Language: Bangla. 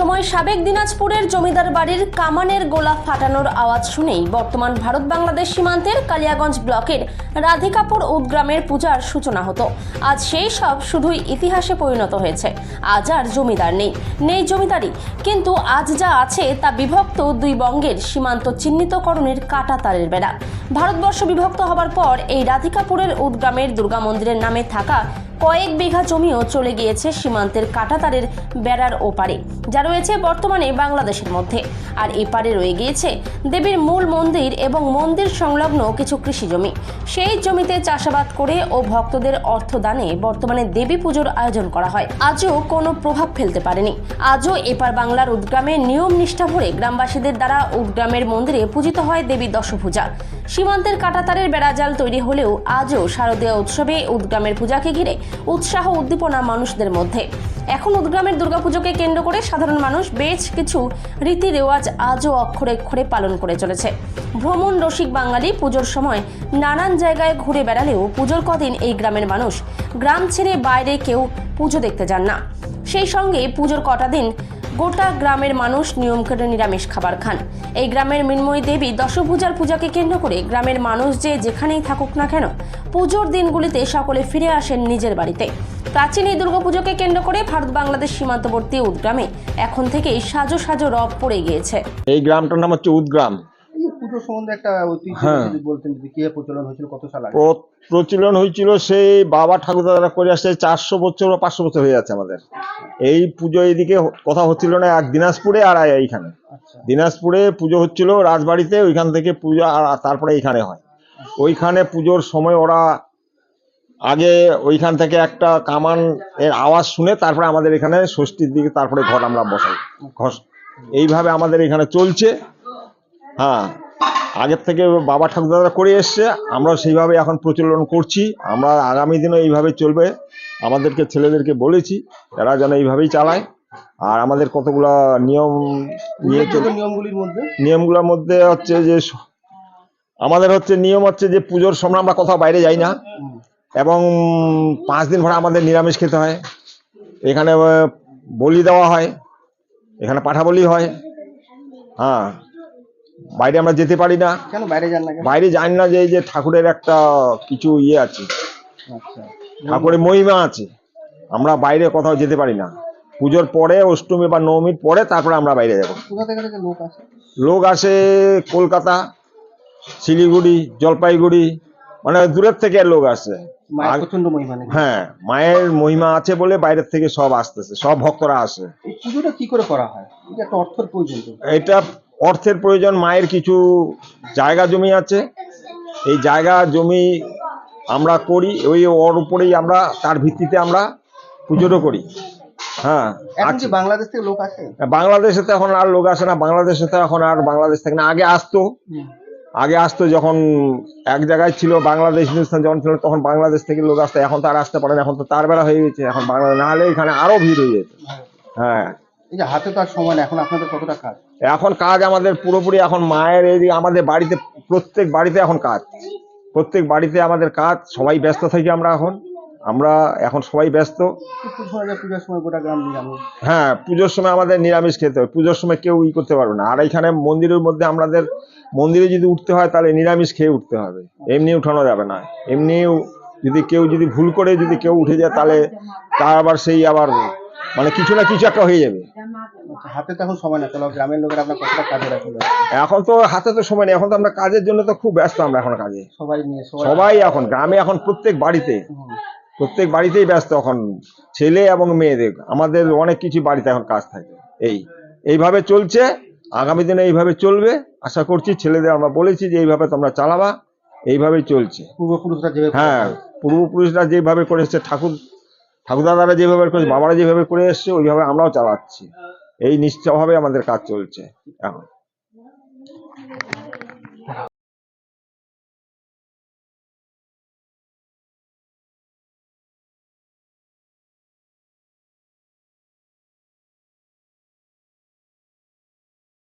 একসময় সাবেক দিনাজপুরের জমিদার বাড়ির কামানের গোলা ফাটানোর আওয়াজ শুনেই বর্তমান ভারত বাংলাদেশ সীমান্তের কালিয়াগঞ্জ ব্লকের রাধিকাপুর উদ্গ্রামের পূজার সূচনা হতো। আজ সেই সব শুধুই ইতিহাসে পরিণত হয়েছে। আজ আর জমিদার নেই। নেই জমিদারি। কিন্তু আজ যা আছে তা বিভক্ত দুই বঙ্গের সীমান্ত চিহ্নিতকরণের কাটা তারের বেড়া। ভারতবর্ষ বিভক্ত হবার পর এই রাধিকাপুরের উদ্গ্রামের দুর্গা মন্দিরের নামে থাকা কয়েক বিঘা জমিও চলে গিয়েছে সীমান্তের কাটাতারের বেড়ার ওপারে, যা রয়েছে বর্তমানে বাংলাদেশের মধ্যে। আর এপারে রয়ে গিয়েছে দেবীর মূল মন্দির এবং মন্দির সংলগ্ন কিছু কৃষি জমি। সেই জমিতে চাষাবাদ করে ও ভক্তদের অর্থ দানে বর্তমানে দেবী পুজোর আয়োজন করা হয়। আজও কোনো প্রভাব ফেলতে পারেনি। আজও এপার বাংলার উদ্গ্রামে নিয়ম নিষ্ঠা ভরে গ্রামবাসীদের দ্বারা উদ্গ্রামের মন্দিরে পূজিত হয় দেবী দশভূজা সীমান্তের কাটাতারের বেড়াজাল তৈরি হলেও আজও শারদীয় উৎসবে উদ্গ্রামের পূজাকে ঘিরে উৎসাহ উদ্দীপনা মানুষদের মধ্যে। এখন উদ্গ্রামের দুর্গাপুজোকে কেন্দ্র করে সাধারণ মানুষ বেশ কিছু রীতি রেওয়াজ আজও অক্ষরে অক্ষরে পালন করে চলেছে। ভ্রমণ রসিক বাঙালি পুজোর সময় নানান জায়গায় ঘুরে বেড়ালেও পুজোর কদিন এই গ্রামের মানুষ গ্রাম ছেড়ে বাইরে কেউ পুজো দেখতে যান না। সেই সঙ্গে পুজোর কটা দিন গোটা গ্রামের মানুষ নিয়ম করে নিরামিষ খাবার খান। এই গ্রামের মৃন্ময়ী দেবী দশভূজার পূজাকে কেন্দ্র করে গ্রামের মানুষ যে যেখানেই থাকুক না কেন, পুজোর দিনগুলিতে সকলে ফিরে আসেন নিজের বাড়িতে। প্রাচীন এই দুর্গাপুজোকে কেন্দ্র করে ভারত বাংলাদেশ সীমান্তবর্তী উদগ্রামে এখন থেকেই সাজো সাজো রব পড়ে গিয়েছে। এই গ্রামটার নাম হচ্ছে উদগ্রাম পুজো সম্বন্ধে একটা ঐতিহ্য হ্যাঁ। যদি বলতেন যদি কীভাবে প্রচলন হয়েছিল কত সাল আগে? প্রচলন হয়েছিল সেই বাবা ঠাকুরদারা করে আসছে চারশো বছর বা পাঁচশো বছর হয়ে যাচ্ছে আমাদের। এই পুজো এইদিকে কথা হচ্ছিল না এক দিনাজপুরে আর এইখানে। আচ্ছা। দিনাজপুরে পুজো হচ্ছিল রাজবাড়িতে ওইখান থেকে পুজো আর আর তারপরে এইখানে হয়। ওইখানে পুজোর সময় ওরা আগে ওইখান থেকে একটা কামান এর আওয়াজ শুনে তারপরে আমাদের এখানে ষষ্ঠীর দিকে তারপরে ঘর আমরা বসাই। ঘর এইভাবে আমাদের এখানে চলছে। হ্যাঁ। আগের থেকে বাবা ঠাকুরদাদা করে এসছে আমরা সেইভাবে এখন প্রচলন করছি। আমরা আগামী দিনও এইভাবে চলবে। আমাদেরকে ছেলেদেরকে বলেছি তারা যেন এইভাবেই চালায়। আর আমাদের কতগুলা নিয়ম নিয়ে নিয়মগুলির মধ্যে? নিয়মগুলোর মধ্যে হচ্ছে যে আমাদের হচ্ছে নিয়ম হচ্ছে যে পুজোর সময় আমরা কোথাও বাইরে যাই না। এবং পাঁচ দিন ভরে আমাদের নিরামিষ খেতে হয়। এখানে বলি দেওয়া হয়। এখানে পাঠা বলি হয়। হ্যাঁ বাইরে আমরা যেতে পারি না। কেন বাইরে যান না বাইরে জানি না যে এই যে ঠাকুরের একটা কিছু ইয়ে আছে। আচ্ছা। ঠাকুরের মহিমা আছে। আমরা বাইরে কোথাও যেতে পারি না। পুজোর পরে অষ্টমী বা নবমীর পরে তারপরে আমরা বাইরে যাব। লোক আসে? কলকাতা শিলিগুড়ি জলপাইগুড়ি মানে দূরের থেকে লোক আসে? হ্যাঁ মায়ের মহিমা আছে বলে বাইরের থেকে সব আসতেছে সব ভক্তরা আসে। পুজোটা কি করে করা হয়? এই অর্থের প্রয়োজন এটা অর্থের প্রয়োজন মায়ের কিছু জায়গা জমি আছে। এই জায়গা জমি আমরা করি ওই ওর উপরেই আমরা তার ভিত্তিতে আমরা পুজোটা করি। হ্যাঁ আছে। বাংলাদেশ থেকে লোক আসে? বাংলাদেশে তো এখন আর লোক আসে না বাংলাদেশে তো এখন আর বাংলাদেশ থেকে না আগে আসতো। আগে আসতো যখন এক জায়গায় ছিল বাংলাদেশ হিন্দুস্তান যখন ছিল তখন বাংলাদেশ থেকে লোক আসতো এখন তো আর আসতে পারে না এখন তো তার বেলা হয়ে গেছে এখন বাংলাদেশ না হলে এখানে আরও ভিড় হয়ে যেত। হ্যাঁ। এই যে হাতে তো আর সময় এখন আপনাদের কতটা কাজ? এখন কাজ আমাদের পুরোপুরি এখন মায়ের এই আমাদের বাড়িতে প্রত্যেক বাড়িতে এখন কাজ। প্রত্যেক বাড়িতে আমাদের কাজ সবাই ব্যস্ত থাকি আমরা এখন। আমরা এখন সবাই ব্যস্ত। পুজোর সময় যে পূজার সময় গোটা গ্রাম নিরামিষ। হ্যাঁ পুজোর সময় আমাদের নিরামিষ খেতে হয়। পুজোর সময় কেউ ই করতে পারবে না। আর এখানে মন্দিরের মধ্যে আমাদের মন্দিরে যদি উঠতে হয় তাহলে নিরামিষ খেয়ে উঠতে হবে। এমনি উঠানো যাবে না। এমনি যদি কেউ যদি ভুল করে যদি কেউ উঠে যায় তাহলে তার আবার সেই আবার মানে কিছু না কিছু একটা হয়ে যাবে। আচ্ছা, হাতে তো এখন সময় না গ্রামের লোকের আপনার কতটা কাজে এখন তো হাতে তো সময় নেই এখন তো আমরা কাজের জন্য তো খুব ব্যস্ত আমরা এখন কাজে। সবাই নিয়ে সবাই এখন গ্রামে এখন প্রত্যেক বাড়িতে। প্রত্যেক বাড়িতেই ব্যস্ত এখন ছেলে এবং মেয়েদের। আমাদের অনেক কিছু বাড়িতে এখন কাজ থাকে এই। এইভাবে চলছে আগামী দিনে এইভাবে চলবে। আশা করছি ছেলেদের আমরা বলেছি যে এইভাবে তোমরা চালাবা এইভাবেই চলছে। পূর্বপুরুষরা হ্যাঁ পূর্বপুরুষরা যেভাবে করে এসছে ঠাকুর ঠাকুরদাদারা যেভাবে করেছে বাবারা যেভাবে করে এসছে, ওইভাবে আমরাও চালাচ্ছি। এই নিশ্চয়ভাবে আমাদের কাজ চলছে এখন।